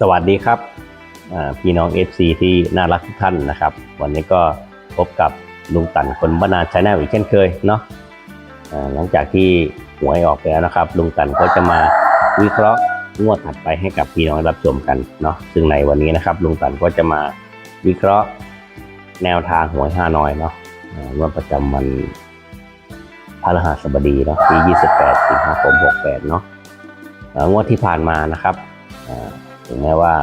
สวัสดีครับพี่น้อง FC ที่น่ารักทุกท่านนะครับ วันนี้ก็พบกับลุงตันคนบรรณาชาแนลอีกเช่นเคยเนาะหลังจากที่หวยออกไปแล้วนะครับ ลุงตันก็จะมาวิเคราะห์งวดถัดไปให้กับพี่น้องรับชมกันเนาะซึ่งในวันนี้นะครับ ลุงตันก็จะมาวิเคราะห์แนวทางหวยฮานอยเนาะงวดประจำวันพฤหัสบดีเนาะที่ 28 สิงหาคม 68 เนาะงวดที่ผ่านมานะครับ ถึงแม้ว่า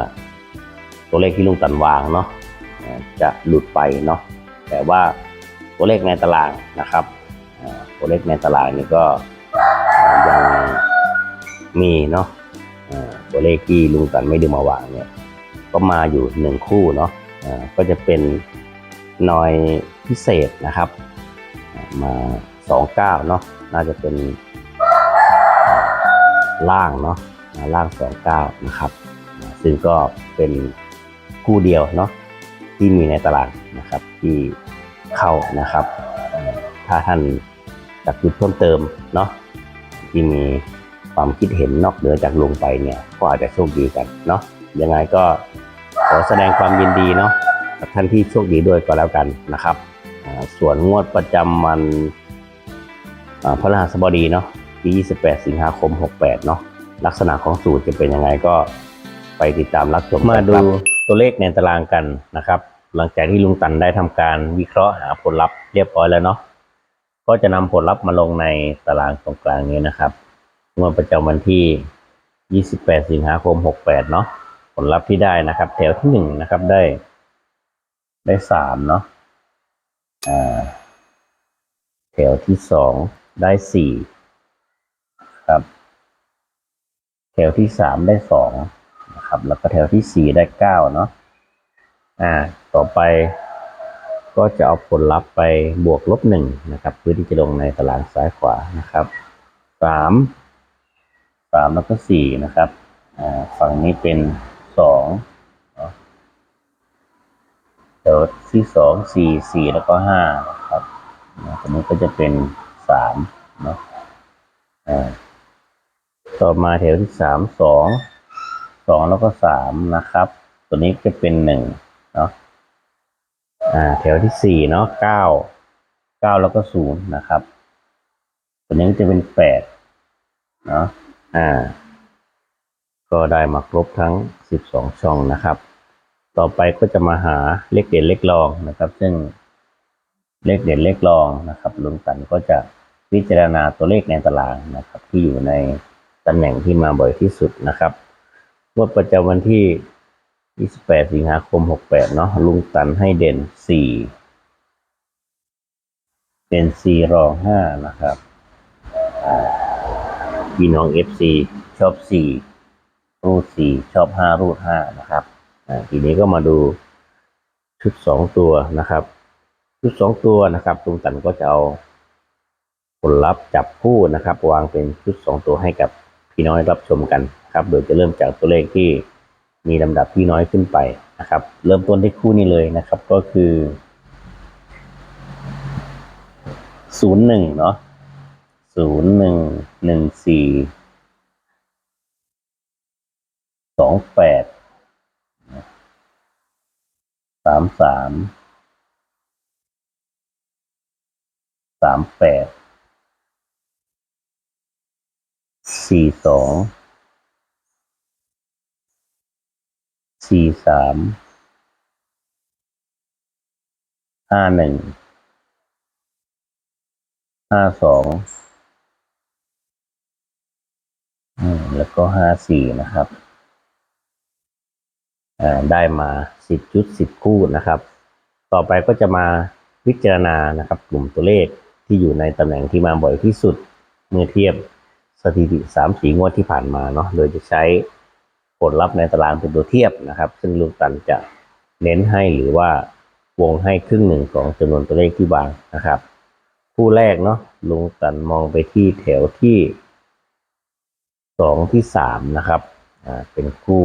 ตัวเลขที่ลุงตันวางเนาะจะหลุดไปเนาะแต่ว่าตัวเลขในตารางนะครับตัวเลขในตารางนี่ก็ยังมีเนาะตัวเลขที่ลุงตันไม่ดึงมาวางเนี่ยก็มาอยู่หนึ่งคู่เนาะก็จะเป็นนอยพิเศษนะครับ มาสองเก้าเนาะน่าจะเป็นล่างเนาะล่างสองเก้านะครับ ซึ่งก็เป็นคู่เดียวเนาะที่มีในตลาดนะครับที่เข้านะครับ ถ้าท่านจักจุดเพิ่มเติมเนาะที่มีความคิดเห็นนอกเหนือจากลงไปเนี่ยก็อาจจะโชคดีกันเนาะยังไงก็ขอแสดงความยินดีเนาะกับท่านที่โชคดีด้วยก็แล้วกันนะครับ ส่วนงวดประจำวันอ่าพฤหัสบดีเนาะที่ 28 สิงหาคม 68 เนาะลักษณะของสูตรจะเป็นยังไงก็ ไปติดตามรับชมมาดูตัวเลขในตารางกันนะครับ หลังจากที่ลุงตันได้ทำการวิเคราะห์หาผลลัพธ์เรียบร้อยแล้วเนาะก็จะนำผลลัพธ์มาลงในตารางตรงกลางนี้นะครับงวดประจำวันที่ 28 สิงหาคม 68 เนาะผลลัพธ์ที่ได้นะครับ แถวที่หนึ่งนะครับได้ ได้สามเนาะอ่าแถวที่สองได้สี่ครับ แถวที่สามได้สอง นะครับ แล้วก็แถวที่สี่ได้เก้าเนาะอ่าต่อไปก็จะเอาผลลัพธ์ไปบวกลบหนึ่งนะครับเพื่อที่จะลงในตารางซ้ายขวานะครับสามสามแล้วก็สี่นะครับอ่าฝั่งนี้เป็นสองเนาะแถวที่สองสี่สี่แล้วก็ห้านะครับนะตรงนี้ก็จะเป็นสามเนาะอ่าต่อมาแถวที่สามสอง สองแล้วก็สามนะครับ ตัวนี้จะเป็นหนึ่งเนาะอ่า แถวที่สี่เนาะเก้าเก้าแล้วก็ศูนย์นะครับ ตัวนี้จะเป็นแปดเนาะอ่า ก็ได้มาครบทั้งสิบสองช่องนะครับ ต่อไปก็จะมาหาเลขเด่นเลขรองนะครับ ซึ่งเลขเด่นเลขรองนะครับลุงตันก็จะพิจารณาตัวเลขในตารางนะครับ ที่อยู่ในตำแหน่งที่มาบ่อยที่สุดนะครับ งวดประจำวันที่ 28 สิงหาคม 68 เนาะลุงตันให้เด่น 4เป็น4 รอง 5 นะครับพี่น้อง FC ชอบ 4 รูด 4 ชอบ 5 รูด 5 นะครับทีนี้ก็มาดูชุด 2 ตัวนะครับชุด2ตัวนะครับลุงตันก็จะเอาผลลัพธ์จับคู่นะครับ วางเป็นชุด2ตัวให้กับ พี่น้อยรับชมกันครับโดยจะเริ่มจากตัวเลขที่มีลำดับที่น้อยขึ้นไปนะครับ เริ่มต้นที่คู่นี้เลยนะครับก็คือ01เนาะ01 14 28 33 38สี่สองสี่สาม สี่สองสี่สามห้าหนึ่งห้าสองอืมแล้วก็ห้าสี่นะครับอ่าได้มาสิบชุดสิบคู่นะครับ ต่อไปก็จะมาพิจารณานะครับ กลุ่มตัวเลขที่อยู่ในตำแหน่งที่มาบ่อยที่สุดเมื่อเทียบ สถิติสามสีงวดที่ผ่านมาเนาะโดยจะใช้ผลลัพธ์ในตารางเป็นตัวเทียบนะครับ ซึ่งลุงตันจะเน้นให้หรือว่าวงให้ครึ่งหนึ่งของจำนวนตัวเลขที่วางนะครับ คู่แรกเนาะลุงตันมองไปที่แถวที่สองที่สามนะครับอ่าเป็นคู่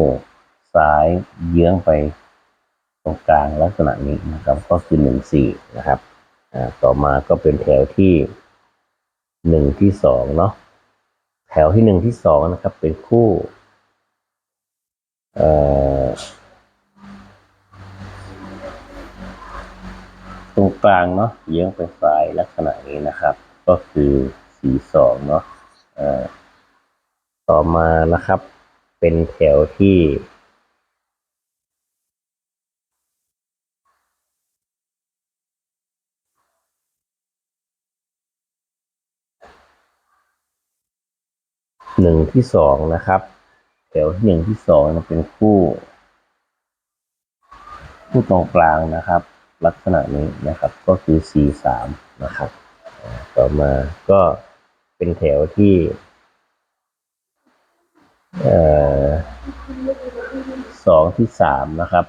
ซ้ายเยื้องไปตรงกลางลักษณะนี้นะครับ ก็คือหนึ่งสี่นะครับอ่าต่อมาก็เป็นแถวที่หนึ่งที่สองเนาะ แถวที่หนึ่งที่สองนะครับ เป็นคู่ตรงกลางเนาะเยื้องไปฝ่ายลักษณะนี้นะครับ ก็คือสีสองเนาะต่อมานะครับ เป็นแถวที่ หนึ่งที่สองนะครับ แถวที่หนึ่งที่สองเป็นคู่ คู่ตรงกลางนะครับ ลักษณะนี้นะครับก็คือ C สามนะครับ ต่อมาก็เป็นแถวที่สองที่สามนะครับ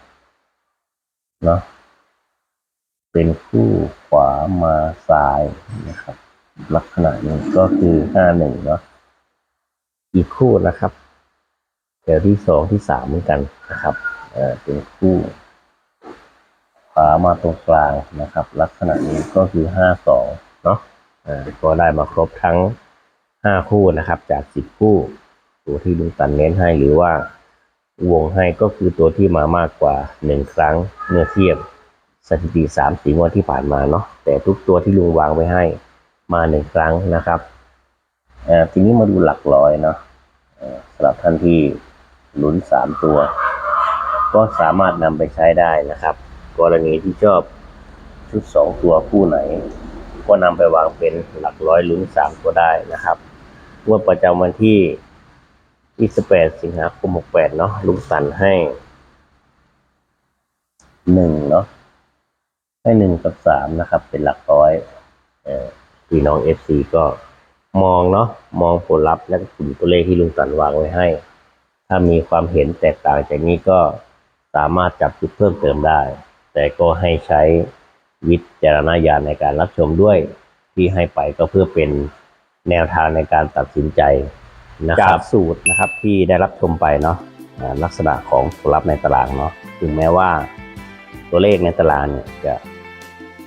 เนาะเป็นคู่ขวามาซ้ายนะครับ ลักษณะนี้ก็คือห้าหนึ่งเนาะ อีกคู่นะครับแถวที่สองที่สามเหมือนกันนะครับเอ่อเป็นคู่ขวามาตรงกลางนะครับ ลักษณะนี้ก็คือห้าสองเนาะอ่าก็ได้มาครบทั้งห้าคู่นะครับ จากสิบคู่ ตัวที่ลุงตันเน้นให้หรือว่าวงให้ก็คือตัวที่มามากกว่าหนึ่งครั้งเมื่อเทียบสถิติสามสีงวดที่ผ่านมาเนาะแต่ทุกตัวที่ลุงวางไว้ให้มาหนึ่งครั้งนะครับ อ่าทีนี้มาดูหลักร้อยเนาะสำหรับท่านที่ลุ้นสามตัว ก็สามารถนำไปใช้ได้นะครับ กรณีที่ชอบชุดสองตัวคู่ไหน ก็นำไปวางเป็นหลักร้อยลุ้นสามตัวได้นะครับงวดประจำวันที่28สิงหาคม68เนาะลุงสันให้หนึ่งเนาะให้หนึ่งกับสามนะครับ เป็นหลักร้อยพี่น้อง FC ก็ มองเนาะมองผลลัพธ์และกลุ่มตัวเลขที่ลุงสันวางไว้ให้ ถ้ามีความเห็นแตกต่างจากนี้ก็สามารถจับจุดเพิ่มเติมได้ แต่ก็ให้ใช้วิจารณญาณในการรับชมด้วยที่ให้ไปก็เพื่อเป็นแนวทางในการตัดสินใจนะครับ สูตรนะครับที่ได้รับชมไปเนาะลักษณะของผลลัพธ์ในตารางเนาะถึงแม้ว่าตัวเลขในตารางเนี่ยจะ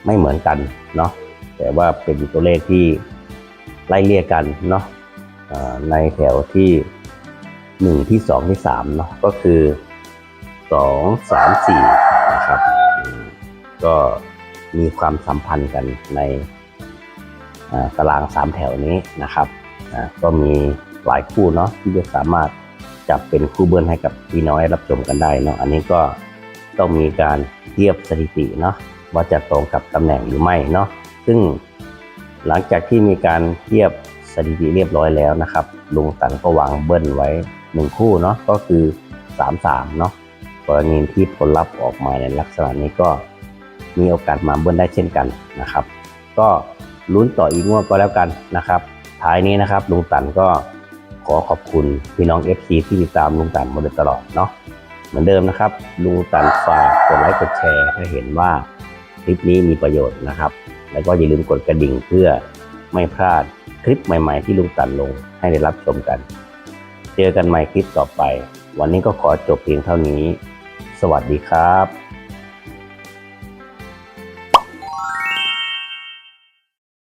ไม่เหมือนกันเนาะแต่ว่าเป็นตัวเลขที่ ไล่เลี่ยกันเนาะในแถวที่หนึ่งที่สองที่สามเนาะก็คือสองสามสี่นะครับก็มีความสัมพันธ์กันในตารางสามแถวนี้นะครับก็มีหลายคู่เนาะที่จะสามารถจับเป็นคู่เบิ้ลให้กับพี่น้อยรับชมกันได้เนาะอันนี้ก็ต้องมีการเทียบสถิติเนาะว่าจะตรงกับตำแหน่งหรือไม่เนาะซึ่ง หลังจากที่มีการเทียบสถิติเรียบร้อยแล้วนะครับ ลุงตันก็วางเบิ้ลไว้หนึ่งคู่เนาะก็คือสามสามเนาะกรณีที่ผลลัพธ์ออกมาในลักษณะนี้ก็มีโอกาสมาเบิ้ลได้เช่นกันนะครับ ก็ลุ้นต่ออีกงวดก็แล้วกันนะครับ ท้ายนี้นะครับลุงตันก็ขอขอบคุณพี่น้อง FC ที่ติดตามลุงตันมาโดยตลอดเนาะเหมือนเดิมนะครับ ลุงตันฝากกดไลค์กดแชร์ถ้าเห็นว่าคลิปนี้มีประโยชน์นะครับ แล้วก็อย่าลืมกดกระดิ่งเพื่อไม่พลาดคลิปใหม่ๆ ที่ลุงตันลงให้ได้รับชมกัน เจอกันใหม่คลิปต่อไป วันนี้ก็ขอจบเพียงเท่านี้ สวัสดีครับ